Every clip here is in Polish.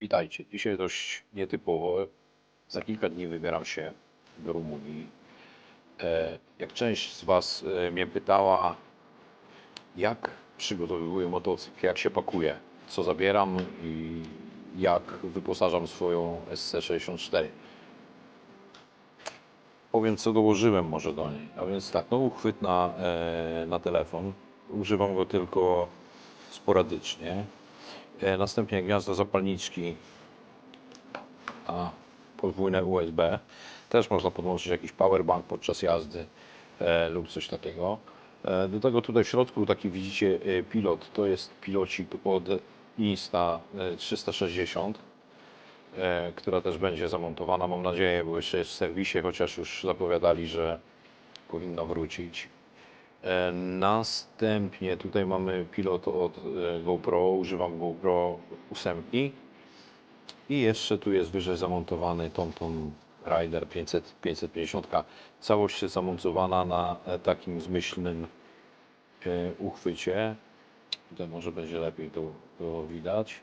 Witajcie. Dzisiaj dość nietypowo. Za kilka dni wybieram się do Rumunii. E, Jak część z Was e, mnie pytała, jak przygotowuję motocykl, jak się pakuję, co zabieram i jak wyposażam swoją SC64. Powiem, co dołożyłem może do niej. A więc tak, no uchwyt na, e, na telefon. Używam go tylko sporadycznie. E, Następnie gniazdo zapalniczki a podwójne USB. Też można podłączyć jakiś powerbank podczas jazdy e, lub coś takiego. E, do tego tutaj w środku taki widzicie pilot. To jest pilocik od Insta e, 360, e, która też będzie zamontowana. Mam nadzieję, bo jeszcze jest w serwisie, chociaż już zapowiadali, że powinno wrócić. E, Następnie tutaj mamy pilot od e, GoPro, używam GoPro 8 i jeszcze tu jest wyżej zamontowany TomTom Rider 500, 550. Całość jest zamontowana na e, takim zmyślnym uchwycie. Tutaj może będzie lepiej to, to widać.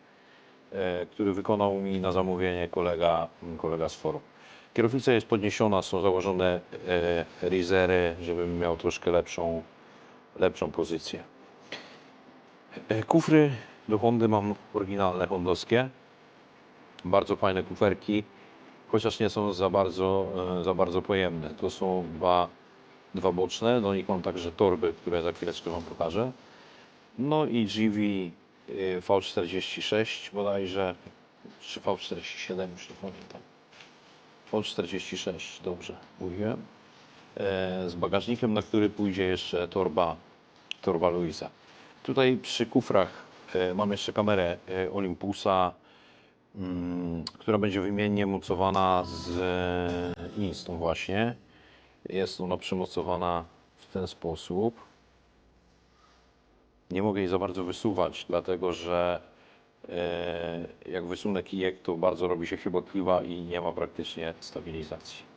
Który wykonał mi na zamówienie kolega, kolega z forum. Kierownica jest podniesiona, są założone rizery, żebym miał troszkę lepszą, lepszą pozycję. E, kufry do Hondy mam oryginalne hondowskie. Bardzo fajne kuferki, chociaż nie są za bardzo, e, za bardzo pojemne. To są dwa, dwa boczne, do nich mam także torby, które za chwileczkę Wam pokażę. No i GV e, V46 bodajże, czy V47, już nie pamiętam. V46, dobrze mówiłem. E, z bagażnikiem, na który pójdzie jeszcze torba, torba Luisa. Tutaj przy kufrach e, mam jeszcze kamerę e, Olympusa, mm, która będzie wymiennie mocowana z Instą właśnie. Jest ona przymocowana w ten sposób. Nie mogę jej za bardzo wysuwać, dlatego że jak wysunę kijek, to bardzo robi się chybotliwa i nie ma praktycznie stabilizacji.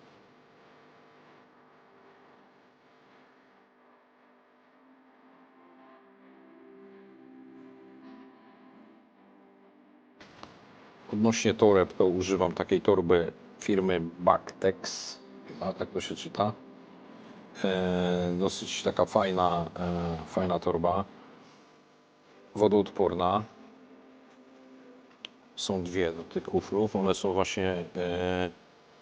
Odnośnie toreb, to używam takiej torby firmy Bactex, chyba tak to się czyta. E, dosyć taka fajna, e, fajna torba, wodoodporna. Są dwie do tych kufrów, one są właśnie e,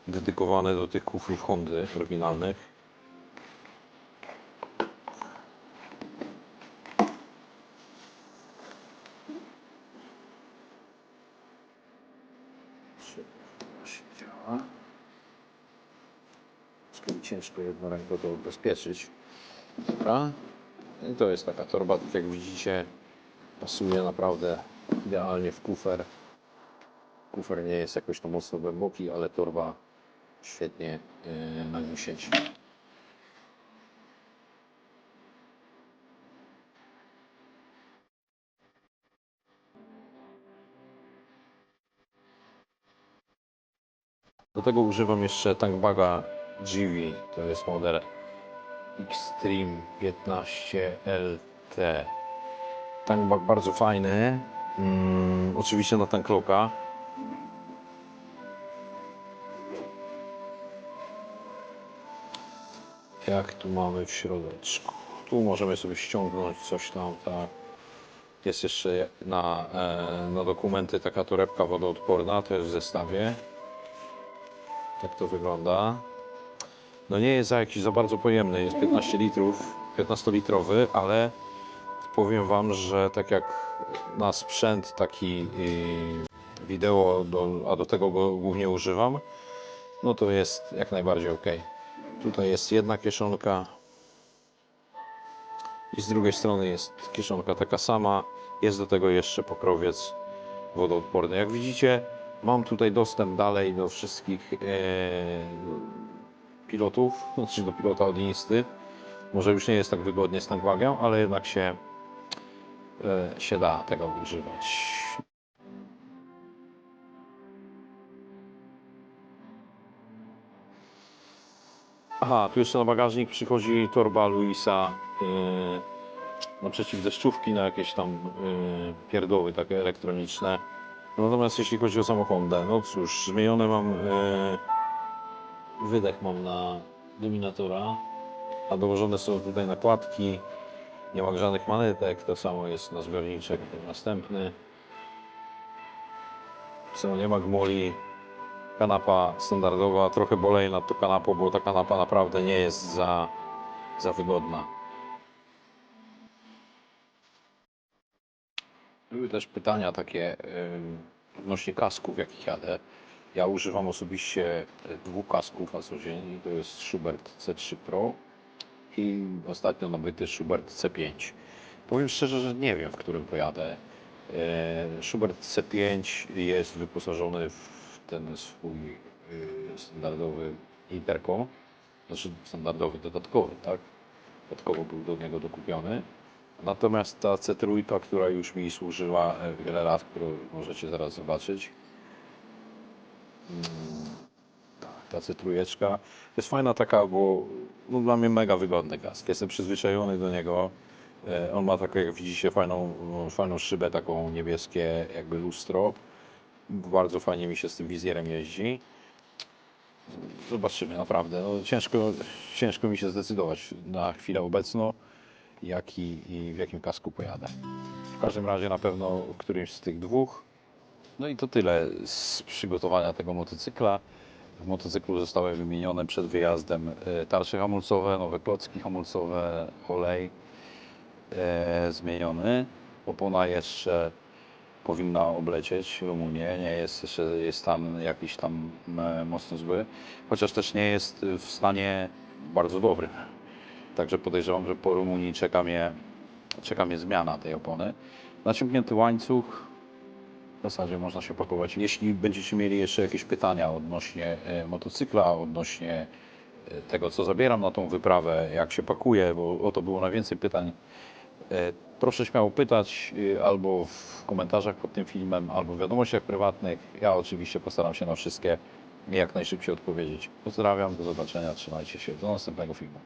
dedykowane do tych kufrów Hondy oryginalnych. Działa? Mi ciężko jedną ręką to ubezpieczyć. Dobra. I to jest taka torba, tak jak widzicie, pasuje naprawdę idealnie w kufer. Kufer nie jest jakoś to mocno głęboki, ale torba świetnie yy, na nim siedzi. Do tego używam jeszcze tankbaga GV, to jest model Extreme 15 LT. Tankbag bardzo fajny, mm, oczywiście na tankloka. Jak tu mamy w środeczku? Tu możemy sobie ściągnąć coś tam, tak. Jest jeszcze na, e, na dokumenty taka torebka wodoodporna, to jest w zestawie. Tak to wygląda. No nie jest za jakiś za bardzo pojemny, jest 15 litrów, 15-litrowy, ale powiem Wam, że tak jak na sprzęt taki yy, wideo, do, a do tego go głównie używam, no to jest jak najbardziej ok. Tutaj jest jedna kieszonka i z drugiej strony jest kieszonka taka sama. Jest do tego jeszcze pokrowiec wodoodporny. Jak widzicie, mam tutaj dostęp dalej do wszystkich e, pilotów, znaczy do pilota od Insty. Może już nie jest tak wygodnie z tankbagiem, ale jednak się, e, się da tego używać. Aha, tu jeszcze na bagażnik przychodzi torba Luisa yy, na przeciwdeszczówki, na jakieś tam yy, pierdoły takie elektroniczne. Natomiast jeśli chodzi o samą Hondę, no cóż, zmienione mam e, wydech mam na dominatora, a dołożone są tutaj nakładki, nie ma żadnych manetek, to samo jest na zbiorniczek ten następny. Co, nie ma gmoli, kanapa standardowa, trochę boleję nad tą kanapą, bo ta kanapa naprawdę nie jest za, za wygodna. Były też pytania takie odnośnie kasków, jakich jadę. Ja używam osobiście dwóch kasków na co dzień. To jest Schubert C3 Pro i ostatnio nabyty Schubert C5. Powiem szczerze, że nie wiem, w którym pojadę. E, Schubert C5 jest wyposażony w ten swój y, standardowy interkom, znaczy standardowy, dodatkowy, tak? Dodatkowo był do niego dokupiony. Natomiast ta C3, która już mi służyła wiele lat, którą możecie zaraz zobaczyć, mm, tak, ta C3 to jest fajna taka, bo no, dla mnie mega wygodny kask. Jestem przyzwyczajony do niego. E, On ma taką, jak widzicie, fajną, fajną szybę, taką niebieskie jakby lustro. Bardzo fajnie mi się z tym wizjerem jeździ. Zobaczymy, naprawdę. No, ciężko, ciężko mi się zdecydować na chwilę obecną, jak i, w jakim kasku pojadę. W każdym razie na pewno którymś z tych dwóch. No i to tyle z przygotowania tego motocykla. W motocyklu zostały wymienione przed wyjazdem e, tarcze hamulcowe, nowe klocki hamulcowe, olej e, zmieniony. Opona jeszcze powinna oblecieć Rumunię. Nie jest jeszcze jest stan jakiś tam e, mocno zły, chociaż też nie jest w stanie bardzo dobrym. Także podejrzewam, że po Rumunii czeka mnie, czeka mnie zmiana tej opony. Naciągnięty łańcuch. W zasadzie można się pakować. Jeśli będziecie mieli jeszcze jakieś pytania odnośnie e, motocykla, odnośnie e, tego, co zabieram na tą wyprawę, jak się pakuje, bo o to było najwięcej pytań, e, proszę śmiało pytać albo w komentarzach pod tym filmem, albo w wiadomościach prywatnych. Ja oczywiście postaram się na wszystkie jak najszybciej odpowiedzieć. Pozdrawiam, do zobaczenia, trzymajcie się, do następnego filmu.